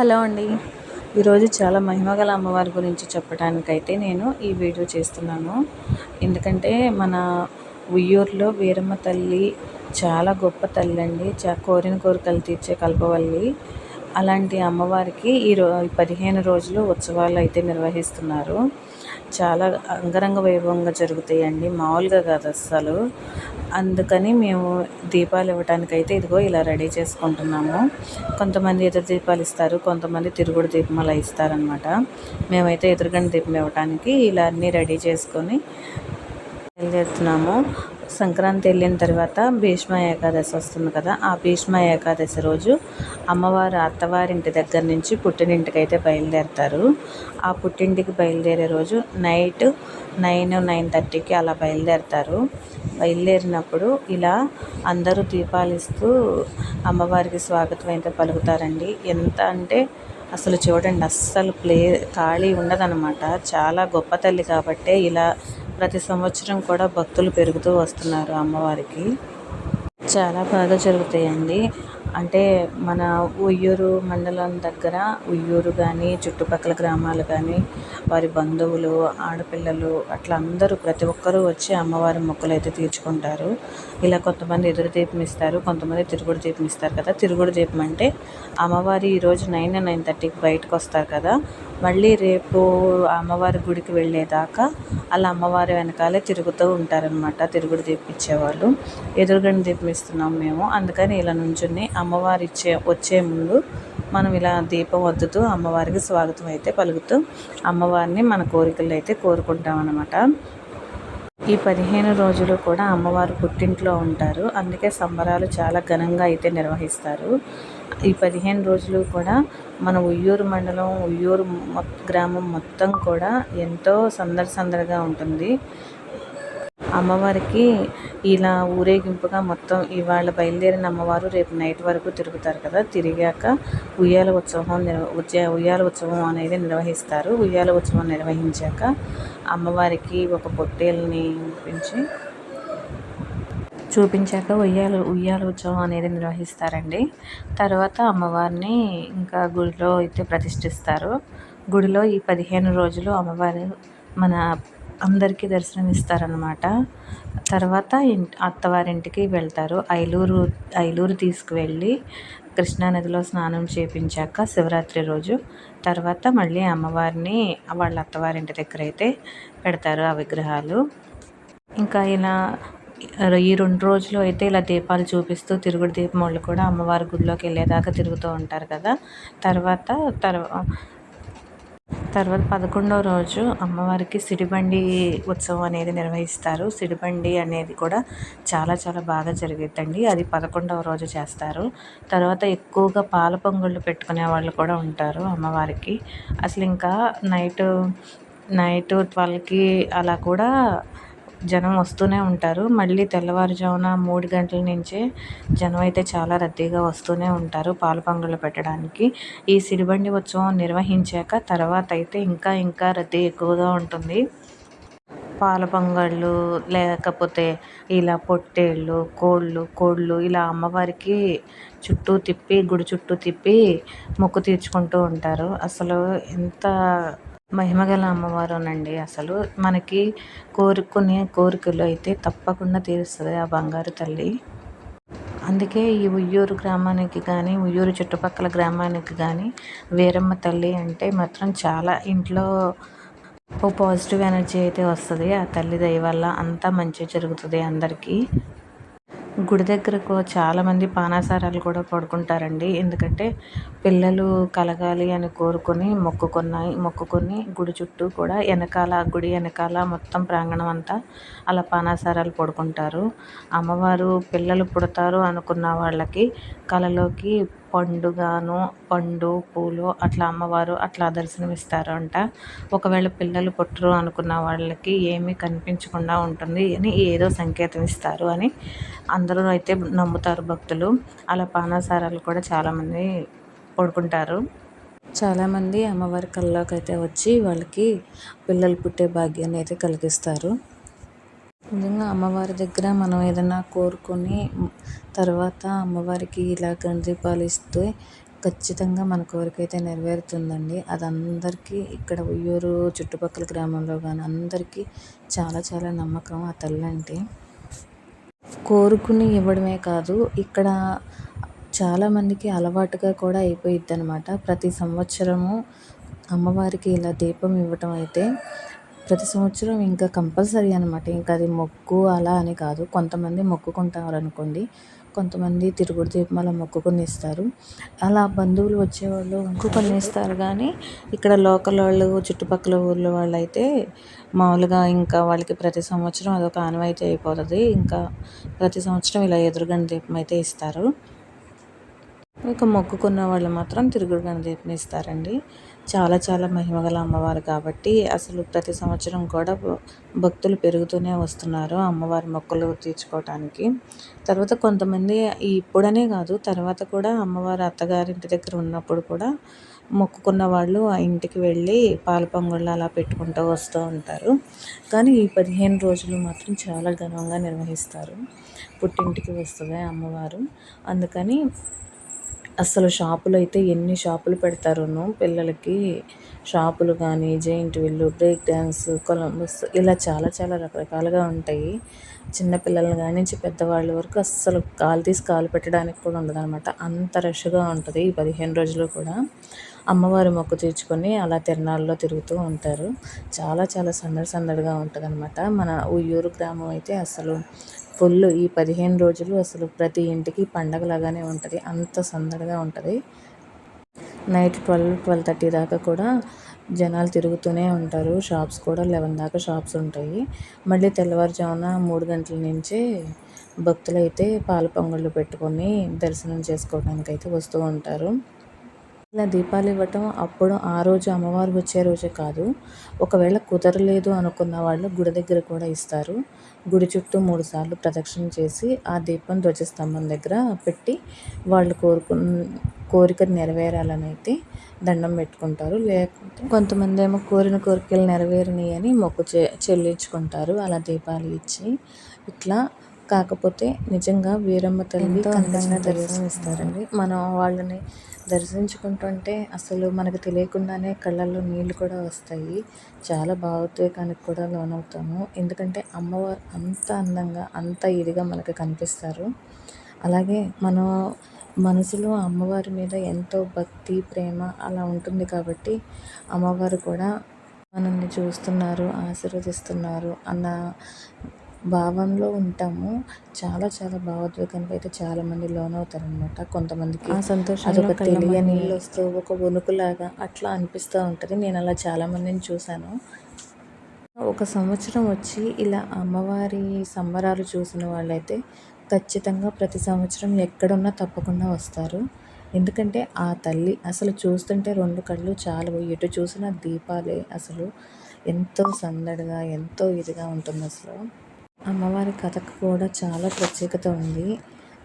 Hello అండి. ఈరోజు చాలా మహిమగల అమ్మవారి గురించి చెప్పడానికైతే నేను ఈ వీడియో చేస్తున్నాను. ఎందుకంటే మన ఉయ్యూరులో వీరమ్మ తల్లి చాలా గొప్ప తల్లి అండి చా కోరిన కోరికలు తీర్చే కల్పవల్లి. అలాంటి అమ్మవారికి ఈ రో పదిహేను రోజులు ఉత్సవాలు అయితే నిర్వహిస్తున్నారు. చాలా అంగరంగ వైభవంగా జరుగుతాయండి. మామూలుగా కాదు అస్సలు. అందుకని మేము దీపాలు ఇవ్వటానికైతే అయితే ఇదిగో ఇలా రెడీ చేసుకుంటున్నాము. కొంతమంది ఎదురు దీపాలు ఇస్తారు కొంతమంది తిరుగుడు దీపం అలా ఇస్తారనమాట మేమైతే ఎదురుగండి దీపం ఇవ్వటానికి ఇలా అన్నీ రెడీ చేసుకొని బయలుదేరుతున్నాము. సంక్రాంతి వెళ్ళిన తర్వాత భీష్మ ఏకాదశి వస్తుంది కదా ఆ భీష్మ ఏకాదశి రోజు అమ్మవారు అత్తవారింటి దగ్గర నుంచి పుట్టినింటికి అయితే బయలుదేరుతారు. ఆ పుట్టింటికి బయలుదేరే రోజు నైట్ నైన్ నైన్ థర్టీకి అలా బయలుదేరుతారు. బయలుదేరినప్పుడు ఇలా అందరూ దీపాలు ఇస్తూ అమ్మవారికి స్వాగతం అయితే పలుకుతారండి. ఎంత అంటే అసలు చూడండి అస్సలు ప్లే ఖాళీ ఉండదన్నమాట. చాలా గొప్ప తల్లి కాబట్టే ఇలా ప్రతి సంవత్సరం కూడా భక్తులు పెరుగుతూ వస్తున్నారు అమ్మవారికి. చాలా బాగా జరుగుతాయండి. అంటే మన ఉయ్యూరు మండలం దగ్గర ఉయ్యూరు కానీ చుట్టుపక్కల గ్రామాలు కానీ వారి బంధువులు ఆడపిల్లలు అట్లా అందరూ ప్రతి ఒక్కరూ వచ్చి అమ్మవారి మొక్కలు అయితే తీర్చుకుంటారు. ఇలా కొంతమంది ఎదురు దీపం ఇస్తారు కొంతమంది తిరుగుడు దీపం ఇస్తారు కదా. తిరుగుడు దీపం అంటే అమ్మవారి ఈరోజు నైన్ నైన్ థర్టీకి బయటకు వస్తారు కదా. మళ్ళీ రేపు అమ్మవారి గుడికి వెళ్ళేదాకా అలా అమ్మవారి వెనకాలే తిరుగుతూ ఉంటారనమాట తిరుగుడు దీపం ఇచ్చేవాళ్ళు. ఎదురుగని దీపం ఇస్తున్నాం మేము అందుకని ఇలా నుంచుని అమ్మవారి ఇచ్చే వచ్చే ముందు మనం ఇలా దీపం వద్దుతూ అమ్మవారికి స్వాగతం అయితే పలుకుతూ అమ్మవారిని మన కోరికలు అయితే కోరుకుంటాం అనమాట ఈ పదిహేను రోజులు కూడా అమ్మవారు పుట్టింట్లో ఉంటారు. అందుకే సంబరాలు చాలా ఘనంగా అయితే నిర్వహిస్తారు. ఈ పదిహేను రోజులు కూడా మన ఉయ్యూరు మండలం ఉయ్యూరు గ్రామం మొత్తం కూడా ఎంతో సందడి సందడిగా ఉంటుంది. అమ్మవారికి ఇలా ఊరేగింపుగా మొత్తం ఇవాళ బయలుదేరిన అమ్మవారు రేపు నైట్ వరకు తిరుగుతారు కదా తిరిగాక ఉయ్యాల ఉత్సవం నిర్వ ఉయ్యాల ఉత్సవం అనేది నిర్వహిస్తారు. ఉయ్యాల ఉత్సవం నిర్వహించాక అమ్మవారికి ఒక పొట్టేల్ని పెంచి చూపించాక ఉయ్యాల ఉయ్యాల ఉత్సవం అనేది నిర్వహిస్తారండి. తర్వాత అమ్మవారిని ఇంకా గుడిలో అయితే ప్రతిష్ఠిస్తారు. గుడిలో ఈ పదిహేను రోజులు అమ్మవారు మన అందరికీ దర్శనం ఇస్తారనమాట తర్వాత అత్తవారింటికి వెళ్తారు. ఐలూరు ఐలూరు తీసుకువెళ్ళి కృష్ణానదిలో స్నానం చేయించాక శివరాత్రి రోజు. తర్వాత మళ్ళీ అమ్మవారిని వాళ్ళ అత్తవారింటి దగ్గర అయితే పెడతారు ఆ విగ్రహాలు. ఇంకా ఇలా ఈ రెండు రోజులు అయితే ఇలా దీపాలు చూపిస్తూ తిరుగుడు దీపం వాళ్ళు కూడా అమ్మవారి గుడిలోకి వెళ్ళేదాకా తిరుగుతూ ఉంటారు కదా. తర్వాత తర్వాత తర్వాత పదకొండవ రోజు అమ్మవారికి సిడిబండి ఉత్సవం అనేది నిర్వహిస్తారు. సిడిబండి అనేది కూడా చాలా చాలా బాగా జరుగుతుందండి అది పదకొండవ రోజు చేస్తారు. తర్వాత ఎక్కువగా పాల పొంగుళ్ళు పెట్టుకునే వాళ్ళు కూడా ఉంటారు అమ్మవారికి. అసలు ఇంకా నైట్ నైట్ ట్వెల్వ్కి అలా కూడా జనం వస్తూనే ఉంటారు. మళ్ళీ తెల్లవారుజామున మూడు గంటల నుంచే జనం అయితే చాలా రద్దీగా వస్తూనే ఉంటారు పాల పొంగళ్ళు పెట్టడానికి. ఈ సిరిబండి ఉత్సవం నిర్వహించాక తర్వాత అయితే ఇంకా ఇంకా రద్దీ ఎక్కువగా ఉంటుంది. పాల పొంగళ్ళు లేకపోతే ఇలా పొట్టేళ్ళు కోళ్ళు కోళ్ళు ఇలా అమ్మవారికి చుట్టూ తిప్పి గుడి చుట్టూ తిప్పి మొక్కు తీర్చుకుంటూ ఉంటారు. అసలు ఎంత మహిమగల అమ్మవారునండి. అసలు మనకి కోరుకునే కోరికలు అయితే తప్పకుండా తీరుస్తుంది ఆ బంగారు తల్లి. అందుకే ఈ ఉయ్యూరు గ్రామానికి కానీ ఉయ్యూరు చుట్టుపక్కల గ్రామానికి కానీ వీరమ్మ తల్లి అంటే మాత్రం చాలా ఇంట్లో ఓ పాజిటివ్ ఎనర్జీ అయితే వస్తుంది. ఆ తల్లి దయ వల్ల అంతా మంచి జరుగుతుంది అందరికీ. గుడి దగ్గరకు చాలామంది పానాసారాలు కూడా పడుకుంటారండి. ఎందుకంటే పిల్లలు కలగాలి అని కోరుకొని మొక్కుకున్నాయి మొక్కుకొని గుడి చుట్టూ కూడా వెనకాల గుడి వెనకాల మొత్తం ప్రాంగణం అంతా అలా పానాసారాలు పడుకుంటారు. అమ్మవారు పిల్లలు పుడతారు అనుకున్న వాళ్ళకి కలలోకి పండుగాను పండు పూలు అట్లా అమ్మవారు అట్లా దర్శనమిస్తారు అంట. ఒకవేళ పిల్లలు పుట్టరు అనుకున్న వాళ్ళకి ఏమీ కనిపించకుండా ఉంటుంది అని ఏదో సంకేతం ఇస్తారు అని అందరూ అయితే నమ్ముతారు భక్తులు. అలా పానాసారాలు కూడా చాలామంది పడుకుంటారు. చాలామంది అమ్మవారి కల్లోకి అయితే వచ్చి వాళ్ళకి పిల్లలు పుట్టే భాగ్యాన్ని అయితే కలిగిస్తారు. నిజంగా అమ్మవారి దగ్గర మనం ఏదైనా కోరుకొని తర్వాత అమ్మవారికి ఇలా గండ్రిపాలు ఇస్తే ఖచ్చితంగా మన కోరికైతే నెరవేరుతుందండి అది అందరికీ ఇక్కడ ఉయ్యూరు చుట్టుపక్కల గ్రామంలో కానీ అందరికీ చాలా చాలా నమ్మకం ఆ తల్లి అంటే. కోరుకుని ఇవ్వడమే కాదు ఇక్కడ చాలామందికి అలవాటుగా కూడా అయిపోయిద్ది అనమాట ప్రతి సంవత్సరము అమ్మవారికి ఇలా దీపం ఇవ్వటం అయితే ప్రతి సంవత్సరం ఇంకా కంపల్సరీ అనమాట ఇంకా అది మొక్కు అలా అని కాదు. కొంతమంది మొక్కుకుంటారు అనుకోండి కొంతమంది తిరుగుడు దీపం అలా మొక్కుకొని ఇస్తారు. అలా బంధువులు వచ్చేవాళ్ళు మొక్కుకొని ఇస్తారు కానీ ఇక్కడ లోకల్ వాళ్ళు చుట్టుపక్కల ఊళ్ళో వాళ్ళు అయితే మామూలుగా ఇంకా వాళ్ళకి ప్రతి సంవత్సరం అదొక ఆనవాయితీ అయిపోతుంది. ఇంకా ప్రతి సంవత్సరం ఇలా ఎదురుగని దీపం అయితే ఇస్తారు. ఇక మొక్కుకున్న వాళ్ళు మాత్రం తిరుగుడు దీపం ఇస్తారండి చాలా చాలా మహిమగల అమ్మవారు కాబట్టి అసలు ప్రతి సంవత్సరం కూడా భక్తులు పెరుగుతూనే వస్తున్నారు అమ్మవారి మొక్కలు తీర్చుకోవటానికి. తర్వాత కొంతమంది ఇప్పుడనే కాదు తర్వాత కూడా అమ్మవారు అత్తగారింటి దగ్గర ఉన్నప్పుడు కూడా మొక్కుకున్న వాళ్ళు ఆ ఇంటికి వెళ్ళి పాల పొంగళ్ళు అలా పెట్టుకుంటూ వస్తూ ఉంటారు. కానీ ఈ పదిహేను రోజులు మాత్రం చాలా ఘనంగా నిర్వహిస్తారు. పుట్టింటికి వస్తుంది అమ్మవారు. అందుకని అసలు షాపులు అయితే ఎన్ని షాపులు పెడతారోనో పిల్లలకి. షాపులు కానీ జెయింట్ వీళ్ళు బ్రేక్ డ్యాన్స్ కొలంబస్ ఇలా చాలా చాలా రకరకాలుగా ఉంటాయి. చిన్నపిల్లలు కానీ నుంచి పెద్దవాళ్ళ వరకు అస్సలు కాలు తీసి కాలు పెట్టడానికి కూడా ఉండదనమాట అంత రష్గా ఉంటుంది ఈ పదిహేను రోజులు కూడా. అమ్మవారి మొక్కు తీర్చుకొని అలా తిరణాల్లో తిరుగుతూ ఉంటారు. చాలా చాలా సందడి సందడిగా ఉంటుంది అనమాట మన ఉయ్యూరు గ్రామం అయితే అసలు ఫుల్ ఈ పదిహేను రోజులు అసలు ప్రతి ఇంటికి పండగలాగానే ఉంటుంది. అంత సందడిగా ఉంటుంది. నైట్ ట్వెల్వ్ ట్వెల్వ్ థర్టీ దాకా కూడా జనాలు తిరుగుతూనే ఉంటారు. షాప్స్ కూడా లెవెన్ దాకా షాప్స్ ఉంటాయి. మళ్ళీ తెల్లవారుజామున మూడు గంటల నుంచే భక్తులైతే పాల పొంగళ్ళు పెట్టుకొని దర్శనం చేసుకోవడానికి అయితే వస్తూ ఉంటారు. ఇలా దీపాలు ఇవ్వటం అప్పుడు ఆ రోజు అమ్మవారు వచ్చే రోజే కాదు. ఒకవేళ కుదరలేదు అనుకున్న వాళ్ళు గుడి దగ్గర కూడా ఇస్తారు. గుడి చుట్టూ మూడు సార్లు ప్రదక్షిణ చేసి ఆ దీపం ధ్వజస్తంభం దగ్గర పెట్టి వాళ్ళు కోరుకు కోరిక నెరవేరాలని అయితే దండం పెట్టుకుంటారు. లేకుంటే కొంతమంది ఏమో కోరిన కోరికలు నెరవేరినాయి అని మొక్కు చె చెల్లించుకుంటారు. అలా దీపాలు ఇచ్చి ఇట్లా కాకపోతే నిజంగా వీరమ్మ తల్లి అందంగా దర్శనం ఇస్తారండి మనం వాళ్ళని దర్శించుకుంటుంటే అసలు మనకు తెలియకుండానే కళ్ళల్లో నీళ్ళు కూడా వస్తాయి. చాలా భావోద్వేగానికి కూడా లోనవుతాము. ఎందుకంటే అమ్మవారు అంత అందంగా అంత ఇదిగా మనకు కనిపిస్తారు. అలాగే మనం మనసులో అమ్మవారి మీద ఎంతో భక్తి ప్రేమ అలా ఉంటుంది కాబట్టి అమ్మవారు కూడా మనల్ని చూస్తున్నారు ఆశీర్వదిస్తున్నారు అన్న భావంలో ఉంటాము. చాలా చాలా భావోద్వేగానికి అయితే చాలామంది అనమాట కొంతమందికి ఆ సంతోషం అదొక తెలియని వస్తూ ఒక వణుకులాగా అట్లా అనిపిస్తూ ఉంటుంది. నేను అలా చాలామందిని చూశాను. ఒక సంవత్సరం వచ్చి ఇలా అమ్మవారి సంబరాలు చూసిన వాళ్ళైతే ఖచ్చితంగా ప్రతి సంవత్సరం ఎక్కడున్నా తప్పకుండా వస్తారు. ఎందుకంటే ఆ తల్లి అసలు చూస్తుంటే రెండు కళ్ళు చాలు. ఎటు చూసినా దీపాలే అసలు. ఎంతో సందడిగా ఎంతో ఇదిగా ఉంటుంది అసలు. అమ్మవారి కథకు కూడా చాలా ప్రత్యేకత ఉంది.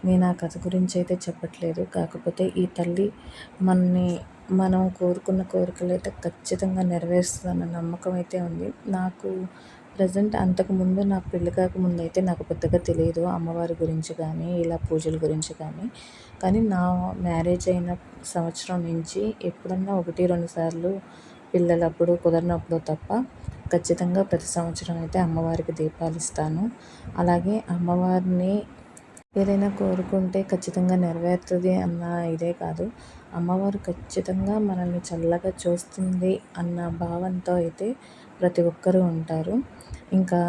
నేను ఆ కథ గురించి అయితే చెప్పట్లేదు. కాకపోతే ఈ తల్లి మనని మనం కోరుకున్న కోరికలు అయితే ఖచ్చితంగా నెరవేరుస్తుందన్న నమ్మకం అయితే ఉంది. నాకు ప్రజెంట్ అంతకుముందు నాకు పెళ్ళి కాకముందు అయితే నాకు పెద్దగా తెలియదు అమ్మవారి గురించి కానీ ఇలా పూజల గురించి కానీ. కానీ నా మ్యారేజ్ అయిన సంవత్సరం నుంచి ఎప్పుడన్నా ఒకటి రెండు సార్లు పిల్లలప్పుడు కుదరినప్పుడు తప్ప ఖచ్చితంగా ప్రతి సంవత్సరం అయితే అమ్మవారికి దీపాలు ఇస్తాను. అలాగే అమ్మవారిని ఏదైనా కోరుకుంటే ఖచ్చితంగా నెరవేరుతుంది అన్న ఇదే కాదు. అమ్మవారు ఖచ్చితంగా మనల్ని చల్లగా చూస్తుంది అన్న భావంతో అయితే ప్రతి ఒక్కరూ ఉంటారు. ఇంకా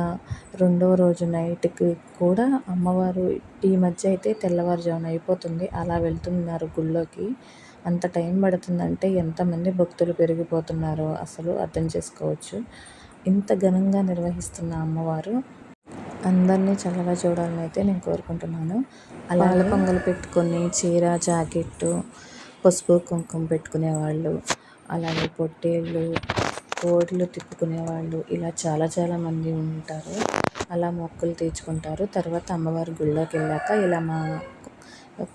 రెండవ రోజు నైట్కి కూడా అమ్మవారు ఈ మధ్య అయితే తెల్లవారుజామున అయిపోతుంది. అలా వెళ్తున్నారు గుళ్ళోకి. అంత టైం పడుతుందంటే ఎంతమంది భక్తులు పెరిగిపోతున్నారో అసలు అర్థం చేసుకోవచ్చు. ఇంత ఘనంగా నిర్వహిస్తున్న అమ్మవారు అందరినీ చల్లగా చూడాలని అయితే నేను కోరుకుంటున్నాను. అలాగే పొంగలు పెట్టుకొని చీర జాకెట్టు పసుపు కుంకుమ పెట్టుకునేవాళ్ళు అలాగే పొట్టేళ్ళు కోడిలు తిప్పుకునేవాళ్ళు ఇలా చాలా చాలా మంది ఉంటారు. అలా మొక్కులు తీర్చుకుంటారు. తర్వాత అమ్మవారి గుళ్ళోకి వెళ్ళాక ఇలా మా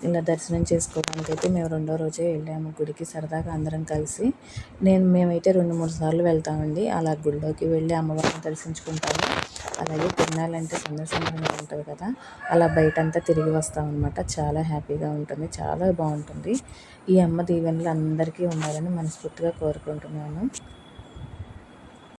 ఇలా దర్శనం చేసుకోవడానికి అయితే మేము రెండో రోజే వెళ్ళాము గుడికి సరదాగా అందరం కలిసి. నేను మేమైతే రెండు మూడు సార్లు వెళ్తామండి. అలా గుడిలోకి వెళ్ళి అమ్మవారిని దర్శించుకుంటాము. అలాగే తిరణాలంటే సందర్శనంగా ఉంటుంది కదా అలా బయటంతా తిరిగి వస్తామన్నమాట. చాలా హ్యాపీగా ఉంటుంది చాలా బాగుంటుంది. ఈ అమ్మ దీవెనలు అందరికీ ఉండాలని మనస్ఫూర్తిగా కోరుకుంటున్నాను.